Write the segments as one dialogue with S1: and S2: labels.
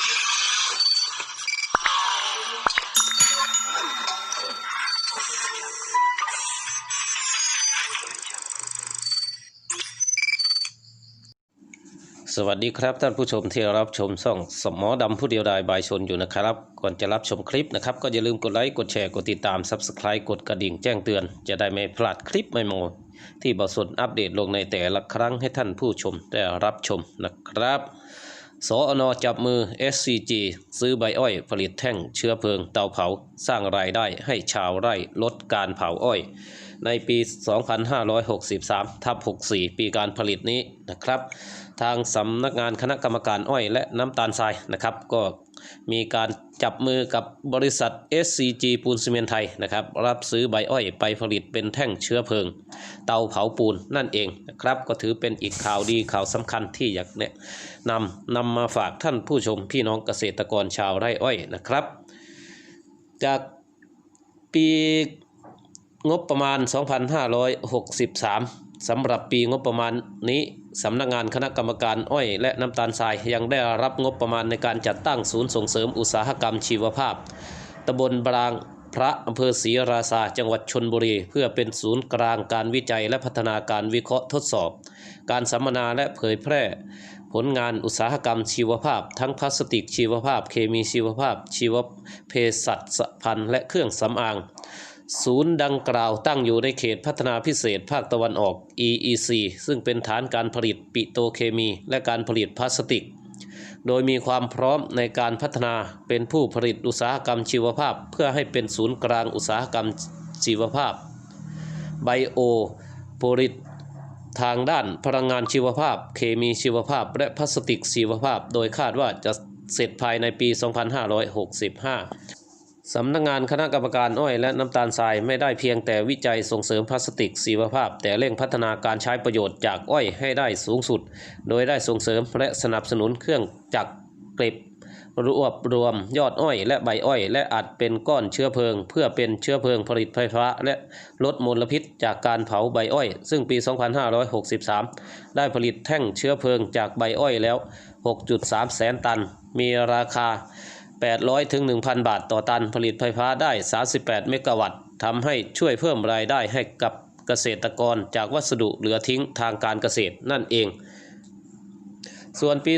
S1: สวัสดีครับท่านผู้ชมที่รับชมช่องสมอดำผู้เดียวดายบายชนอยู่นะครับ ก่อนจะรับชมคลิปนะครับ ก็อย่าลืมกดไลค์กดแชร์กดติดตาม Subscribe กดกระดิ่งแจ้งเตือน จะได้ไม่พลาดคลิปใหม่ๆที่บสนอัปเดตลงในแต่ละครั้งให้ท่านผู้ชมได้รับชมนะครับ สอนอจับมือ SCG ซื้อใบอ้อยผลิตแท่งเชื้อเพลิงเตาเผา สร้างรายได้ให้ชาวไร่ลดการเผาอ้อย ในปี 2563 ทับ 64 ปีการผลิตนี้นะครับ ทางสำนักงานคณะกรรมการอ้อยและน้ำตาลทรายนะครับ ก็มีการจับมือกับบริษัท SCG ปูนซีเมนไทยนะครับ รับซื้อใบอ้อยไปผลิตเป็นแท่งเชื้อเพลิง เตาเผาปูนนั่นเองนะครับ ก็ถือเป็นอีกข่าวดีข่าวสำคัญที่อยากแนะนำนำมาฝากท่านผู้ชมพี่น้องเกษตรกรชาวไร่อ้อยนะครับ จากปีงบประมาณ 2563 สำหรับปีงบประมาณนี้สำนักงานคณะกรรมการอ้อยและน้ำตาลทรายยังได้รับงบประมาณในการจัดตั้งศูนย์ส่งเสริมอุตสาหกรรมชีวภาพตำบลบางพระอำเภอศรีราชาจังหวัดชนบุรี เพื่อเป็นศูนย์กลางการวิจัยและพัฒนาการวิเคราะห์ทดสอบ การสัมมนาและเผยแพร่ ผลงานอุตสาหกรรมชีวภาพ ทั้งพลาสติกชีวภาพ เคมีชีวภาพ ชีวเภสัชพันธ์และเครื่องสำอาง ศูนย์ดังกล่าวตั้งอยู่ในเขตพัฒนาพิเศษภาคตะวันออก EEC ซึ่งเป็นฐานการผลิตปิโตเคมี และการผลิตพลาสติก โดยมีความพร้อมในการพัฒนาเป็นผู้ผลิตอุตสาหกรรมชีวภาพ เพื่อให้เป็นศูนย์กลางอุตสาหกรรมชีวภาพไบโอผลิตทางด้านพลังงานชีวภาพ เคมีชีวภาพ และพลาสติกชีวภาพ โดยคาดว่าจะเสร็จภายในปี 2565 สำนักงานคณะกรรมการอ้อยและน้ำตาลทรายไม่ได้เพียงแต่วิจัยส่งเสริมพลาสติกชีวภาพ แต่เร่งพัฒนาการใช้ประโยชน์จากอ้อยให้ได้สูงสุด โดยได้ส่งเสริมและสนับสนุนเครื่องจักรเก็บรวบรวมยอดอ้อยและใบอ้อย และอัดเป็นก้อนเชื้อเพลิง เพื่อเป็นเชื้อเพลิงผลิตไฟฟ้า และลดมลพิษจากการเผาใบอ้อย ซึ่งปี 2563 ได้ผลิตแท่งเชื้อเพลิงจากใบอ้อยแล้ว 6.3 แสนตัน มีราคา 800 ถึง 1,000 บาทต่อตันผลิตไฟฟ้าได้ 38 เมกะวัตต์ทำให้ช่วยเพิ่มรายได้ให้กับเกษตรกรจากวัสดุเหลือทิ้งทางการเกษตรนั่นเอง ส่วนปี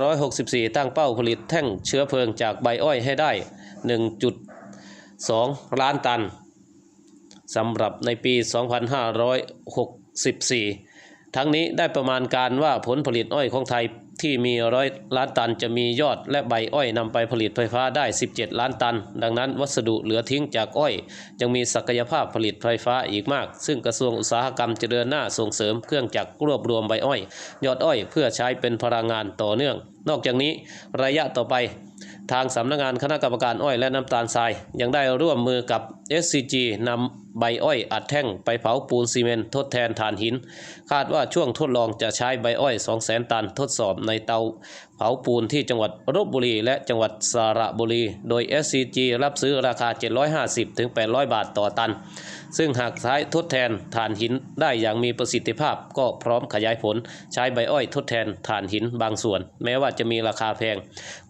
S1: 2564 ตั้งเป้าผลิตแท่งเชื้อเพลิงจากใบอ้อยให้ได้ 1.2 ล้านตันสำหรับในปี 2564 ทั้งนี้ได้ประมาณการว่าผลผลิตอ้อยของไทย ที่มีร้อยล้านตันจะมียอดและใบอ้อยนำไปผลิตไฟฟ้าได้ 17 ล้านตัน ดังนั้นวัสดุเหลือทิ้งจากอ้อยยังมีศักยภาพผลิตไฟฟ้าอีกมาก ซึ่งกระทรวงอุตสาหกรรมจะเดินหน้าส่งเสริมเครื่องจักรรวบรวมใบอ้อย ยอดอ้อยเพื่อใช้เป็นพลังงานต่อเนื่อง นอกจากนี้ระยะต่อไป ทางสำนักงานคณะกรรมการอ้อยและน้ำตาลทรายยังได้ร่วมมือกับ SCG นำใบอ้อยอัดแท่งไปเผาปูนซีเมนทดแทนถ่านหิน คาดว่าช่วงทดลองจะใช้ใบอ้อย 200,000 ตันทดสอบในเตาเผาปูนที่จังหวัดลบบุรี และจังหวัดสระบุรี โดย SCG รับซื้อราคา 750-800 บาทต่อตัน ซึ่งหากใช้ทดแทนถ่านหินได้อย่างมีประสิทธิภาพ ก็พร้อมขยายผลใช้ใบอ้อยทดแทนถ่านหินบางส่วน แม้ว่าจะมีราคาแพง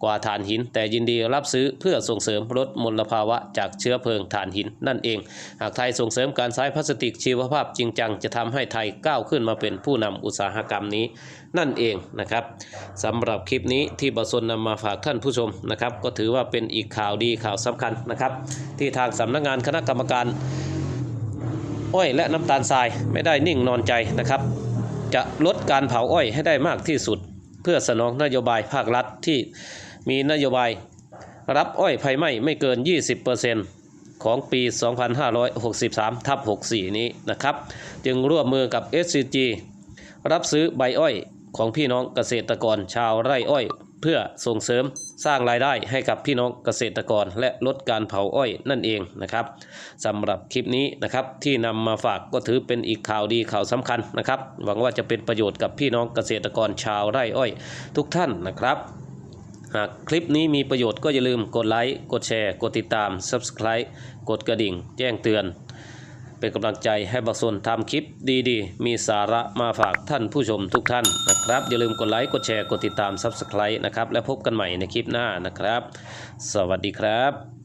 S1: กว่าถ่านหิน แต่ยินดีรับซื้อเพื่อส่งเสริมลดมลภาวะจากเชื้อเพลิงถ่านหินนั่นเอง หากไทยส่งเสริมการใช้พลาสติกชีวภาพจริงจัง จะทำให้ไทยก้าวขึ้นมาเป็นผู้นำอุตสาหกรรมนี้นั่นเองนะครับสำหรับคลิปนี้ที่บสนนำมาฝากท่านผู้ชมนะครับ ก็ถือว่าเป็นอีกข่าวดีข่าวสำคัญนะครับ ที่ทางสำนักงานคณะกรรมการอ้อยและน้ำตาลทรายไม่ได้นิ่งนอนใจนะครับ จะลดการเผาอ้อยให้ได้มากที่สุด เพื่อสนองนโยบายภาครัฐที่มีนโยบายรับอ้อยไฟไหม้ไม่เกิน 20% ของปี 2563 ทับ 64 นี้นะครับ จึงร่วมมือกับ SCG รับซื้อใบอ้อยของพี่น้องเกษตรกรชาวไร่อ้อย เพื่อส่งเสริมสร้างรายได้ให้กับพี่น้องเกษตรกรและลดการเผาอ้อยนั่นเองนะครับสำหรับคลิปนี้นะครับที่นำมาฝากก็ถือเป็นอีกข่าวดีข่าวสำคัญนะครับ หวังว่าจะเป็นประโยชน์กับพี่น้องเกษตรกรชาวไร่อ้อย ทุกท่านนะครับ หากคลิปนี้มีประโยชน์ก็อย่าลืมกดไลค์ กดแชร์ กดติดตาม Subscribe กดกระดิ่ง แจ้งเตือน เป็นกำลังใจให้บักซนทำคลิปดีๆ มีสาระมาฝากท่านผู้ชมทุกท่านนะครับ อย่าลืมกดไลค์ กดแชร์ กดติดตาม Subscribe นะครับ และพบกันใหม่ในคลิปหน้านะครับ สวัสดีครับ